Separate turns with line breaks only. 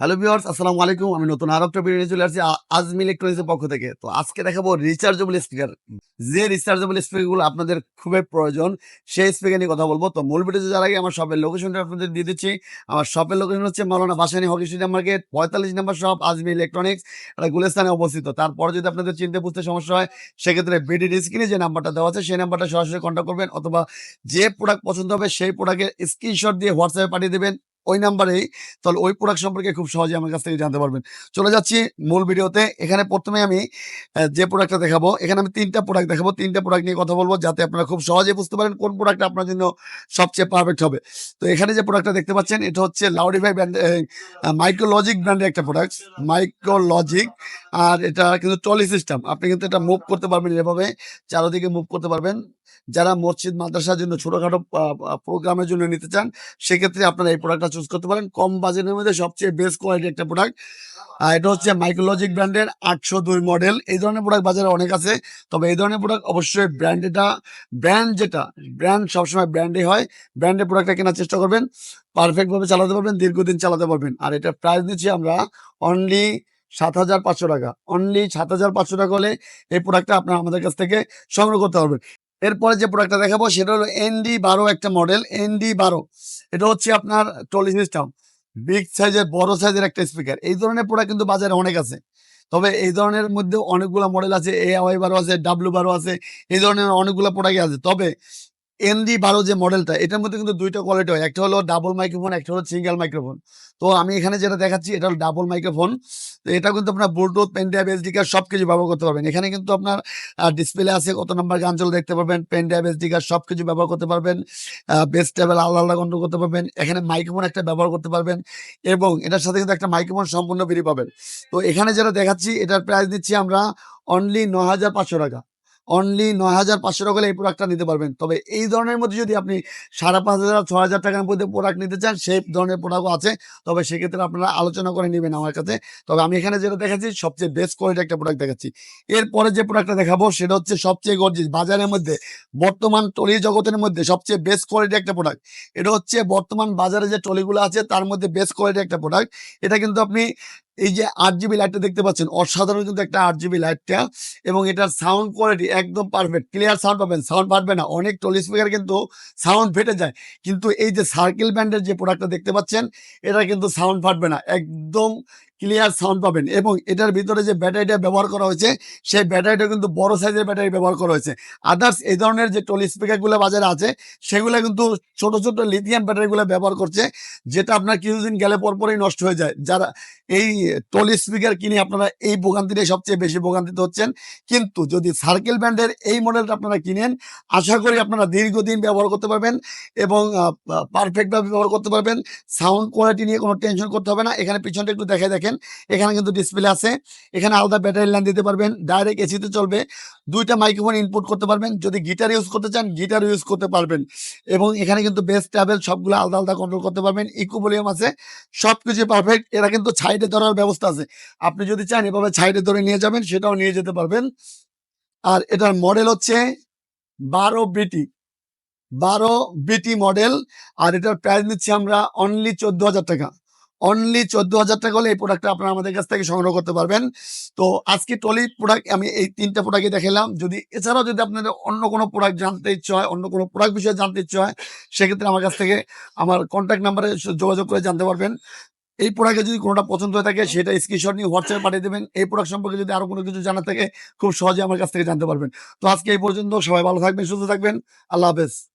Hello viewers আসসালামু আলাইকুম। আমি নতুন আরও একটা ভিডিও চলে আসছি আজমি ইলেকট্রনিক্সের পক্ষ থেকে। তো আজকে দেখাবো রিচার্জেবল স্পিকার যে রিচার্জেবল স্পিকারগুলো আপনাদের খুবই প্রয়োজন, সেই স্পিকার নিয়ে কথা বলব। তো মূল ভিডিওতে যার আগে আমার শপের লোকেশনটা আপনাদের দিয়ে দিচ্ছি। আমার শপের লোকেশন হচ্ছে Maulana Bhashani hockey stadium market পঁয়তাল্লিশ নম্বর শপ আজমি ইলেকট্রনিক্স এটা গুলেস্তানে অবস্থিত। তারপরে যদি আপনাদের চিনতে বুঝতে সমস্যা হয়, সেক্ষেত্রে বিডিডি স্ক্রিনে যে নাম্বারটা দেওয়া আছে, সেই নাম্বারটা সরাসরি কন্ট্যাক্ট করবেন, অথবা যে প্রোডাক্ট পছন্দ হবে, সেই প্রোডাক্টের স্ক্রিনশট দিয়ে হোয়াটসঅ্যাপে পাঠিয়ে দেবেন। ওই নাম্বারেই। তাহলে ওই প্রোডাক্ট সম্পর্কে খুব সহজে আমার কাছ থেকে জানতে পারবেন। চলে যাচ্ছি মূল ভিডিওতে। এখানে প্রথমে আমি যে প্রোডাক্টটা দেখাবো, এখানে আমি তিনটা প্রোডাক্ট দেখাবো। তিনটা প্রোডাক্ট নিয়ে কথা বলব যাতে আপনারা খুব সহজে বুঝতে পারেন কোন প্রোডাক্ট আপনার জন্য সবচেয়ে পারফেক্ট হবে। তো এখানে যে প্রোডাক্টটা দেখতে পাচ্ছেন, এটা হচ্ছে লাউডিফাই ব্র্যান্ড মাইক্রোলজিক ব্র্যান্ডের একটা প্রোডাক্ট মাইক্রোলজিক আর এটা কিন্তু টলি সিস্টেম আপনি কিন্তু এটা মুভ করতে পারবেন এভাবে, চারোদিকে মুভ করতে পারবেন। যারা মসজিদ, মাদ্রাসার জন্য ছোটখাটো প্রোগ্রামের জন্য নিতে চান, সেক্ষেত্রে আপনারা এই প্রোডাক্টটা চুজ করতে পারেন। কম বাজেটের মধ্যে সবচেয়ে বেস্ট কোয়ালিটি একটা প্রোডাক্ট আর এটা হচ্ছে মাইক্রোলজিক ব্র্যান্ডের আটশো দুই মডেল এই ধরনের প্রোডাক্ট বাজারে অনেক আছে। তবে এই ধরনের প্রোডাক্ট অবশ্যই ব্র্যান্ড এটা ব্র্যান্ড যেটা ব্র্যান্ড সবসময় ব্র্যান্ডে হয়। ব্র্যান্ডের প্রোডাক্টটা কেনার চেষ্টা করবেন। পারফেক্টভাবে চালাতে পারবেন, দীর্ঘদিন চালাতে পারবেন। আর এটা প্রাইস দিচ্ছি আমরা অনলি সাত হাজার পাঁচশো টাকা। অনলি সাত হাজার পাঁচশো টাকা হলে এই প্রোডাক্টটা আপনারা আমাদের কাছ থেকে সংগ্রহ করতে পারবেন। এরপরে যে প্রোডাক্টটা দেখাবো, সেটা হলো এনডি বারো একটা মডেল এনডি বারো। এটা হচ্ছে আপনার টলি সিস্টেম বিগ সাইজের বড় সাইজের একটা স্পিকার এই ধরনের প্রোডাক্ট কিন্তু বাজারে অনেক আছে। তবে এই ধরনের মধ্যে অনেকগুলো মডেল আছে এ বারো আছে ডাব্লু বারো আছে, এই ধরনের অনেকগুলো প্রোডাক্ট আছে। তবে এনডি বারো যে মডেলটা এটার মধ্যে কিন্তু দুইটা কোয়ালিটি হয়। একটা হলো ডাবল মাইক্রোফোন একটা হলো সিঙ্গেল মাইক্রোফোন তো আমি এখানে যেটা দেখাচ্ছি, এটা হলো ডাবল মাইক্রোফোন তো এটা কিন্তু আপনার Bluetooth pen drive SD card সব কিছু ব্যবহার করতে পারবেন। এখানে কিন্তু আপনার ডিসপ্লে আছে, কত নাম্বার গান চলে দেখতে পারবেন। পেন ড্রাইভ এসডি কার্ড সব কিছু ব্যবহার করতে পারবেন। বেস টেবিল আলাদা আলাদা কন্ট্রোল করতে পারবেন। এখানে মাইক্রোফোন একটা ব্যবহার করতে পারবেন এবং এটার সাথে কিন্তু একটা মাইক্রোফোন সম্পূর্ণ ফ্রি পাবেন। তো এখানে যেটা দেখাচ্ছি, এটার প্রাইস দিচ্ছি আমরা অনলি ন হাজার পাঁচশো টাকা। অনলি নয় হাজার পাঁচশো টাকা এই প্রোডাক্টটা নিতে পারবেন। তবে এই ধরনের মধ্যে যদি আপনি সাড়ে পাঁচ হাজার ছ হাজার টাকার মধ্যে প্রোডাক্ট নিতে চান, সেই ধরনের প্রোডাক্টও আছে। তবে সেক্ষেত্রে আপনারা আলোচনা করে নেবেন আমার কাছে। তবে আমি এখানে যেটা দেখাচ্ছি, সবচেয়ে বেস্ট কোয়ালিটি একটা প্রোডাক্ট দেখাচ্ছি। এরপরে যে প্রোডাক্টটা দেখাবো, সেটা হচ্ছে সবচেয়ে গর্জিস বাজারের মধ্যে, বর্তমান টলি জগতের মধ্যে সবচেয়ে বেস্ট কোয়ালিটি একটা প্রোডাক্ট এটা হচ্ছে বর্তমান বাজারে যে টলিগুলো আছে, তার মধ্যে বেস্ট কোয়ালিটি একটা প্রোডাক্ট এটা কিন্তু আপনি এই যে আট জিবি লাইটটা দেখতে পাচ্ছেন, অসাধারণ কিন্তু একটা আট জিবি লাইটটা এবং এটার সাউন্ড কোয়ালিটি একদম পারফেক্ট ক্লিয়ার সাউন্ড পাবেন সাউন্ড পারবে না, অনেক টলি স্পিকার কিন্তু সাউন্ড ফেটে যায়। কিন্তু এই যে সার্কেল ব্যান্ডের যে প্রোডাক্টটা দেখতে পাচ্ছেন এটা কিন্তু সাউন্ড ফাটবে না, একদম ক্লিয়ার সাউন্ড পাবেন এবং এটার ভিতরে যে ব্যাটারিটা ব্যবহার করা হয়েছে, সেই ব্যাটারিটা কিন্তু বড় সাইজের ব্যাটারি ব্যবহার করা হয়েছে। আদার্স এই ধরনের যে টলি স্পিকারগুলো বাজারে আছে, সেগুলো কিন্তু ছোট ছোট লিথিয়াম ব্যাটারিগুলো ব্যবহার করছে, যেটা আপনার কিছুদিন গেলে পরপরই নষ্ট হয়ে যায়। যারা এই টলি স্পিকার কিনে আপনারা এই ভোগান্তিতে সবচেয়ে বেশি ভোগান্তিতে হচ্ছেন। কিন্তু যদি সার্কেল ব্যান্ডের এই মডেলটা আপনারা কিনেন, আশা করি আপনারা দীর্ঘদিন ব্যবহার করতে পারবেন এবং পারফেক্টভাবে ব্যবহার করতে পারবেন। সাউন্ড কোয়ালিটি নিয়ে কোনো টেনশন করতে হবে না। এখানে পিছনটা একটু দেখে দেখেন। এখানে কিন্তু ডিসপ্লে আছে। এখানে আলাদা ব্যাটারি লাইন দিতে পারবেন। ডাইরেক্ট এসিতে চলবে। দুইটা মাইক্রোফোন ইনপুট করতে পারবেন। যদি গিটার ইউজ করতে চান গিটার ইউজ করতে পারবেন। এবং এখানে কিন্তু বেস ট্যাবেল সবগুলো আলাদা আলাদা কন্ট্রোল করতে পারবেন। ইকো ভলিউম আছে। সব কিছু পারফেক্ট এরা কিন্তু সাইডে ধরার ব্যবস্থা আছে। আপনি যদি চান এভাবে সাইডে ধরে নিয়ে যাবেন, সেটাও নিয়ে যেতে পারবেন। আর এটার মডেল হচ্ছে বারো বিটি বারো বিটি মডেল আর এটার প্রাইস নিচ্ছি আমরা অনলি চোদ্দ হাজার টাকা। অনলি চোদ্দ হাজার টাকা হলে এই প্রোডাক্টটা আপনারা আমাদের কাছ থেকে সংগ্রহ করতে পারবেন। তো আজকে টলি প্রোডাক্ট আমি এই তিনটা প্রোডাক্টই দেখালাম। যদি এছাড়াও যদি আপনাদের অন্য কোনো প্রোডাক্ট জানতে ইচ্ছে হয়, অন্য কোনো প্রোডাক্ট বিষয়ে জানতে ইচ্ছে হয়, সেক্ষেত্রে আমার কাছ থেকে আমার কন্ট্যাক্ট নাম্বারে যোগাযোগ করে জানতে পারবেন। এই প্রোডাক্টে যদি কোনোটা পছন্দ হয়ে থাকে, সেটা স্ক্রিনশট নিয়ে হোয়াটসঅ্যাপে পাঠিয়ে দেবেন। এই প্রোডাক্ট সম্পর্কে যদি আরও কোনো কিছু জানা থাকে, খুব সহজে আমার কাছ থেকে জানতে পারবেন। তো আজকে এই পর্যন্ত সবাই ভালো থাকবেন, সুস্থ থাকবেন। আল্লাহ হাফেজ।